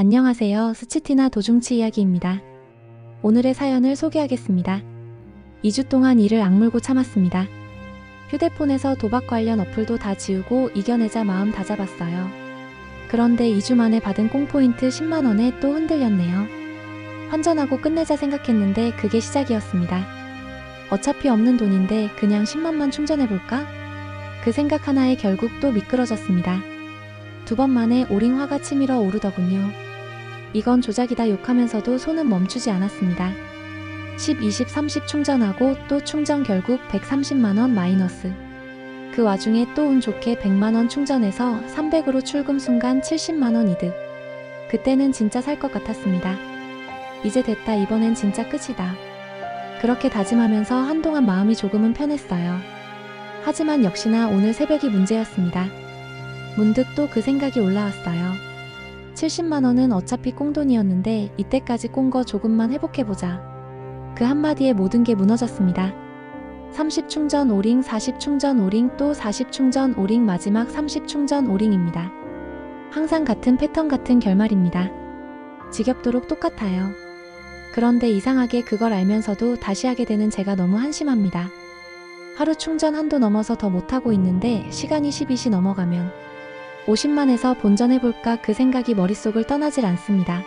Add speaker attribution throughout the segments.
Speaker 1: 안녕하세요. 스치티나 도중치 이야기입니다. 오늘의 사연을 소개하겠습니다. 2주 동안 이를 악물고 참았습니다. 휴대폰에서 도박 관련 어플도 다 지우고 이겨내자 마음 다잡았어요. 그런데 2주 만에 받은 꽁포인트 10만원에 또 흔들렸네요. 환전하고 끝내자 생각했는데 그게 시작이었습니다. 어차피 없는 돈인데 그냥 10만만 충전해볼까? 그 생각 하나에 결국 또 미끄러졌습니다. 두 번 만에 오링화가 치밀어 오르더군요. 이건 조작이다 욕하면서도 손은 멈추지 않았습니다. 10, 20, 30 충전하고 또 충전 결국 130만원 마이너스. 그 와중에 또 운 좋게 100만원 충전해서 300으로 출금 순간 70만원 이득. 그때는 진짜 살 것 같았습니다. 이제 됐다 이번엔 진짜 끝이다. 그렇게 다짐하면서 한동안 마음이 조금은 편했어요. 하지만 역시나 오늘 새벽이 문제였습니다. 문득 또 그 생각이 올라왔어요. 70만원은 어차피 꽁돈이었는데 이때까지 꼰 거 조금만 회복해보자. 그 한마디에 모든 게 무너졌습니다. 30 충전 오링, 40 충전 오링, 또 40 충전 오링, 마지막 30 충전 오링입니다. 항상 같은 패턴 같은 결말입니다. 지겹도록 똑같아요. 그런데 이상하게 그걸 알면서도 다시 하게 되는 제가 너무 한심합니다. 하루 충전 한도 넘어서 더 못하고 있는데 시간이 12시 넘어가면 50만에서 본전해볼까 그 생각이 머릿속을 떠나질 않습니다.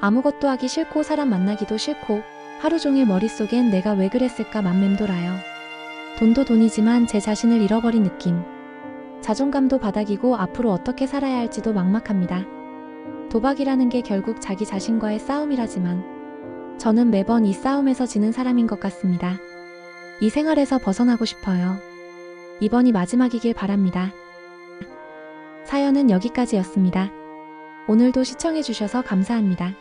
Speaker 1: 아무것도 하기 싫고 사람 만나기도 싫고 하루 종일 머릿속엔 내가 왜 그랬을까 맘맴돌아요. 돈도 돈이지만 제 자신을 잃어버린 느낌. 자존감도 바닥이고 앞으로 어떻게 살아야 할지도 막막합니다. 도박이라는 게 결국 자기 자신과의 싸움이라지만 저는 매번 이 싸움에서 지는 사람인 것 같습니다. 이 생활에서 벗어나고 싶어요. 이번이 마지막이길 바랍니다. 사연은 여기까지였습니다. 오늘도 시청해주셔서 감사합니다.